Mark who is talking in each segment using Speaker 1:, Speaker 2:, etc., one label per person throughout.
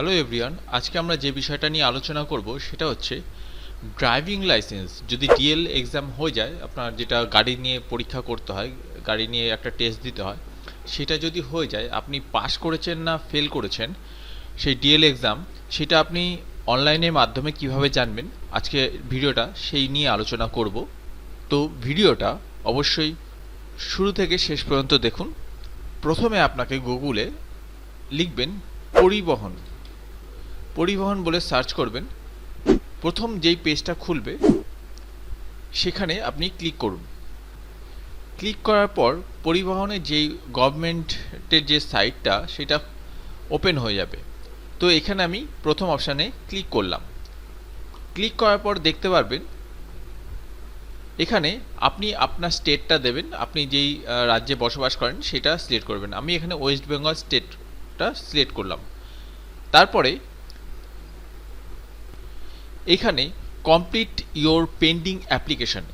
Speaker 1: Hello everyone আজকে আমরা যে বিষয়টা নিয়ে আলোচনা করব সেটা হচ্ছে ড্রাইভিং লাইসেন্স যদি ডিএল এক্সাম হয়ে যায়, আপনার যেটা গাড়ি নিয়ে পরীক্ষা করতে হয়, গাড়ি নিয়ে একটা টেস্ট দিতে হয়, সেটা যদি হয়ে যায়, আপনি পাস করেছেন না ফেল করেছেন, সেই ডিএল এক্সাম সেটা আপনি অনলাইনের মাধ্যমে কীভাবে জানবেন? আজকে ভিডিওটা সেই নিয়ে আলোচনা করব। তো ভিডিওটা অবশ্যই শুরু থেকে শেষ পর্যন্ত দেখুন। প্রথমে আপনাকে গুগলে লিখবেন পরিবহন। পরিবহন বলে সার্চ করবেন, প্রথম যেই পেজটা খুলবে, সেখানে আপনি ক্লিক করুন। ক্লিক করার পর পরিবহনের যেই গভর্নমেন্টের যে সাইটটা, সেটা ওপেন হয়ে যাবে। তো এখানে আমি প্রথম অপশানে ক্লিক করলাম। ক্লিক করার পর দেখতে পারবেন, এখানে আপনি আপনার স্টেটটা দেবেন, আপনি যেই রাজ্যে বসবাস করেন, সেটা সিলেক্ট করবেন। আমি এখানে ওয়েস্ট বেঙ্গল স্টেটটা সিলেক্ট করলাম। তারপরে এখানে কমপ্লিট ইওর পেন্ডিং অ্যাপ্লিকেশন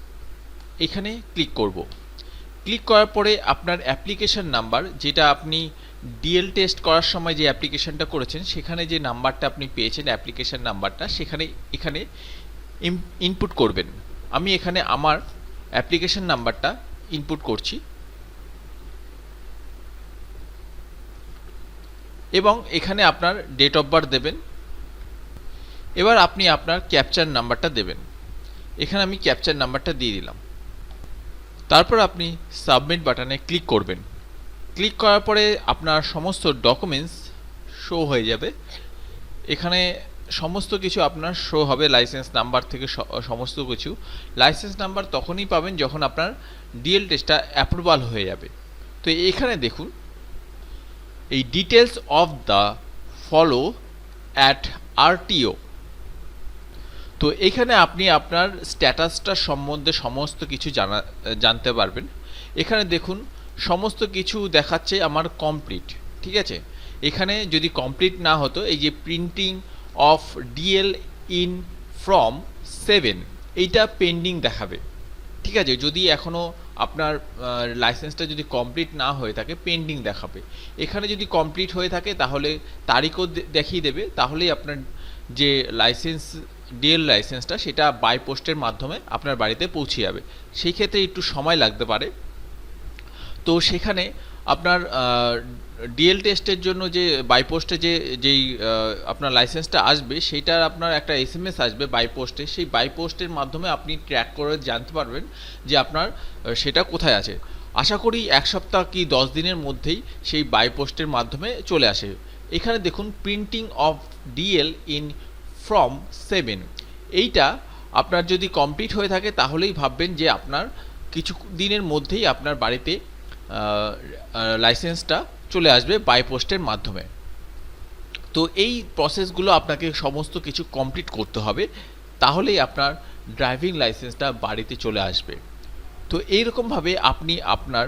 Speaker 1: এখানে ক্লিক করব। ক্লিক করার পরে আপনার অ্যাপ্লিকেশন নাম্বার যেটা আপনি ডিএল টেস্ট করার সময় যে অ্যাপ্লিকেশনটা করেছেন, সেখানে যে নাম্বারটা আপনি পেয়েছেন অ্যাপ্লিকেশন নাম্বারটা সেখানে, এখানে ইনপুট করবেন। আমি এখানে আমার অ্যাপ্লিকেশন নাম্বারটা ইনপুট করছি। এবং এখানে আপনার ডেট অফ বার্থ দেবেন। এবার আপনি আপনার ক্যাপচার নাম্বারটা দেবেন। এখানে আমি ক্যাপচার নাম্বারটা দিয়ে দিলাম। তারপর আপনি সাবমিট বাটনে ক্লিক করবেন। ক্লিক করার পরে আপনার সমস্ত ডকুমেন্টস শো হয়ে যাবে। এখানে সমস্ত কিছু আপনার শো হবে লাইসেন্স নাম্বার থেকে সমস্ত কিছু। লাইসেন্স নাম্বার তখনই পাবেন যখন আপনার ডিএল টেস্টটা অ্যাপ্রুভাল হয়ে যাবে। তো এখানে দেখুন, এই details of the follow at RTO তো এখানে আপনি আপনার স্ট্যাটাসটা সম্বন্ধে সমস্ত কিছু জানা, জানতে পারবেন। এখানে দেখুন, সমস্ত কিছু দেখাচ্ছে আমার কমপ্লিট ঠিক আছে? এখানে যদি কমপ্লিট না হতো, এই যে printing of DL in from seven এইটা পেন্ডিং দেখাবে। ঠিক আছে? যদি এখনও আপনার লাইসেন্সটা যদি কমপ্লিট না হয়ে থাকে পেন্ডিং দেখাবে। এখানে যদি কমপ্লিট হয়ে থাকে, তাহলে তারিখও দেখিয়ে দেবে। তাহলেই আপনার যে লাইসেন্স ডিএল লাইসেন্সটা সেটা বাই পোস্টের মাধ্যমে আপনার বাড়িতে পৌঁছে যাবে। সেই ক্ষেত্রে একটু সময় লাগতে পারে। তো সেখানে আপনার ডিএল টেস্টের জন্য যে বাই পোস্টে যে, যেই আপনার লাইসেন্সটা আসবে সেইটার আপনার একটা এস এম এস আসবে বাই পোস্টে সেই বাই পোস্টের মাধ্যমে আপনি ট্র্যাক করে জানতে পারবেন যে আপনার সেটা কোথায় আছে। আশা করি এক সপ্তাহ কি দশ দিনের মধ্যেই সেই বাই পোস্টের মাধ্যমে চলে আসে। এখানে দেখুন printing of DL in from seven এইটা আপনার যদি কমপ্লিট হয়ে থাকে, তাহলেই ভাববেন যে আপনার কিছু দিনের মধ্যেই আপনার বাড়িতে লাইসেন্সটা চলে আসবে বাই পোস্টের মাধ্যমে। তো এই প্রসেসগুলো আপনাকে সমস্ত কিছু কমপ্লিট করতে হবে, তাহলেই আপনার ড্রাইভিং লাইসেন্সটা বাড়িতে চলে আসবে। তো এইরকমভাবে আপনি আপনার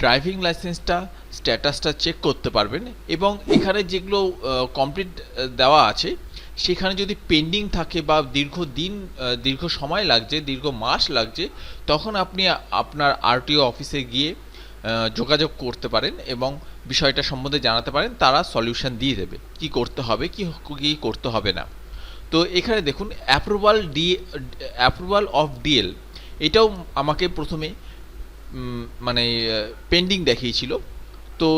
Speaker 1: ড্রাইভিং লাইসেন্সটা স্ট্যাটাসটা চেক করতে পারবেন এবং এখানে যেগুলো কমপ্লিট দেওয়া আছে সেখানে যদি পেন্ডিং থাকে বা দীর্ঘ দিন দীর্ঘ সময় লাগছে, দীর্ঘ মাস লাগছে, তখন আপনি আপনার আরটিও অফিসে গিয়ে যোগাযোগ করতে পারেন এবং বিষয়টা সম্বন্ধে জানাতে পারেন, তারা সলিউশন দিয়ে দেবে। কি করতে হবে, কি কী করতে হবে না। তো এখানে দেখুন approval D approval of DL এটাও আমাকে প্রথমে মানে পেন্ডিং দেখিয়েছিল। তো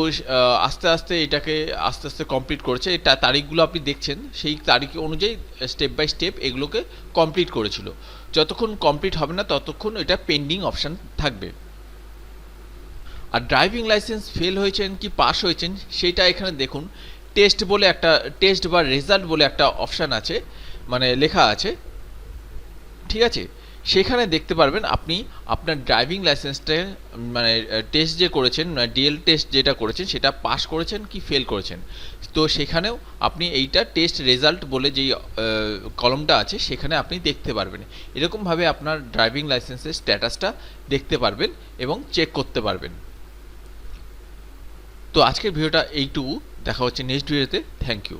Speaker 1: আস্তে আস্তে এটাকে আস্তে আস্তে কমপ্লিট করেছে। এটা তারিখগুলো আপনি দেখছেন, সেই তারিখ অনুযায়ী স্টেপ বাই স্টেপ এগুলোকে কমপ্লিট করেছিল। যতক্ষণ কমপ্লিট হবে না, ততক্ষণ এটা পেন্ডিং অপশান থাকবে। আর ড্রাইভিং লাইসেন্স ফেল হয়েছেন কি পাস হয়েছেন, সেটা এখানে দেখুন। টেস্ট বলে একটা টেস্ট বা রেজাল্ট বলে একটা অপশান আছে মানে লেখা আছে। ঠিক আছে? সেখানে দেখতে পারবেন আপনি আপনার ড্রাইভিং লাইসেন্সটা মানে টেস্ট যে করেছেন ডিএল টেস্ট যেটা করেছেন, সেটা পাস করেছেন কি ফেল করেছেন? তো সেখানেও আপনি এইটা টেস্ট রেজাল্ট বলে যেই কলমটা আছে, সেখানে আপনি দেখতে পারবেন। এরকমভাবে আপনার ড্রাইভিং লাইসেন্সের স্ট্যাটাসটা দেখতে পারবেন এবং চেক করতে পারবেন। তো আজকের ভিডিওটা এইটুকু। দেখা হচ্ছে নেক্সট ভিডিওতে থ্যাংক ইউ